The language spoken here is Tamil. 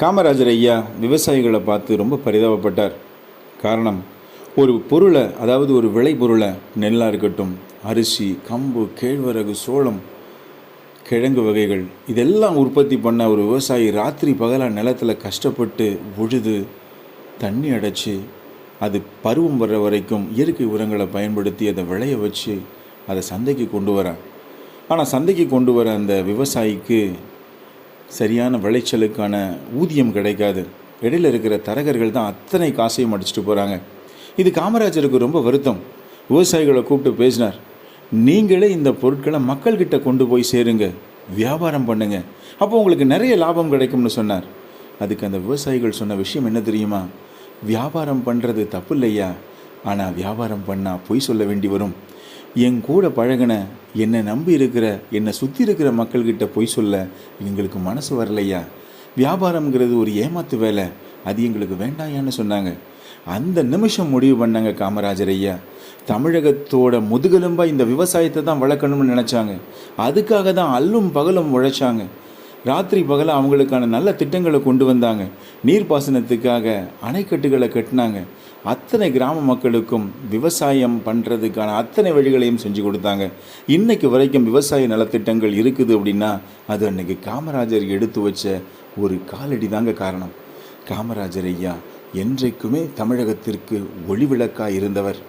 காமராஜர் ஐயா விவசாயிகளை பார்த்து ரொம்ப பரிதாபப்பட்டார். காரணம் ஒரு பொருளை அதாவது ஒரு விளை பொருளை நெல்லாக இருக்கட்டும் அரிசி கம்பு கேழ்வரகு சோளம் கிழங்கு வகைகள் இதெல்லாம் உற்பத்தி பண்ண ஒரு விவசாயி ராத்திரி பகலாக நிலத்தில் கஷ்டப்பட்டு உழுது தண்ணி அடைச்சி அது பருவம் வர்ற வரைக்கும் இயற்கை உரங்களை பயன்படுத்தி அதை விளைய வச்சு அதை சந்தைக்கு கொண்டு வரான் ஆனால் சந்தைக்கு கொண்டு வர அந்த விவசாயிக்கு சரியான விளைச்சலுக்கான ஊதியம் கிடைக்காது. இடையில் இருக்கிற தரகர்கள் தான் அத்தனை காசையும் அடிச்சிட்டு போகிறாங்க இது காமராஜருக்கு ரொம்ப வருத்தம். விவசாயிகளை கூப்பிட்டு பேசினார். நீங்களே இந்த பொருட்களை மக்கள்கிட்ட கொண்டு போய் சேருங்க. வியாபாரம் பண்ணுங்க. அப்போ உங்களுக்கு நிறைய லாபம் கிடைக்கும்னு சொன்னார். அதுக்கு அந்த விவசாயிகள் சொன்ன விஷயம் என்ன தெரியுமா? வியாபாரம் பண்ணுறது தப்பு இல்லையா? ஆனால் வியாபாரம் பண்ணால் பொய் சொல்ல வேண்டி வரும். என் கூட பழகின என்னை நம்பி இருக்கிற என்னை சுற்றி இருக்கிற மக்கள்கிட்ட பொய் சொல்ல எங்களுக்கு மனசு வரலையா? வியாபாரம்ங்கிறது ஒரு ஏமாத்து வேலை. அது எங்களுக்கு வேண்டாயான்னு சொன்னாங்க. அந்த நிமிஷம் முடிவு பண்ணாங்க காமராஜர் ஐயா. தமிழகத்தோட முதுகெலும்பாக இந்த விவசாயத்தை தான் வளர்க்கணும்னு நினச்சாங்க. அதுக்காக தான் அல்லும் பகலும் உழைச்சாங்க. ராத்திரி பகல அவங்களுக்கான நல்ல திட்டங்களை கொண்டு வந்தாங்க. நீர்ப்பாசனத்துக்காக அணைக்கட்டுகளை கட்டினாங்க. அத்தனை கிராம மக்களுக்கும் விவசாயம் பண்ணுறதுக்கான அத்தனை வழிகளையும் செஞ்சு கொடுத்தாங்க. இன்றைக்கு வரைக்கும் விவசாய நலத்திட்டங்கள் இருக்குது அப்படின்னா அது அன்றைக்கி காமராஜர் எடுத்து வச்ச ஒரு காலடி தாங்க காரணம். காமராஜர் ஐயா என்றைக்குமே தமிழகத்திற்கு ஒளிவிளக்காக இருந்தவர்.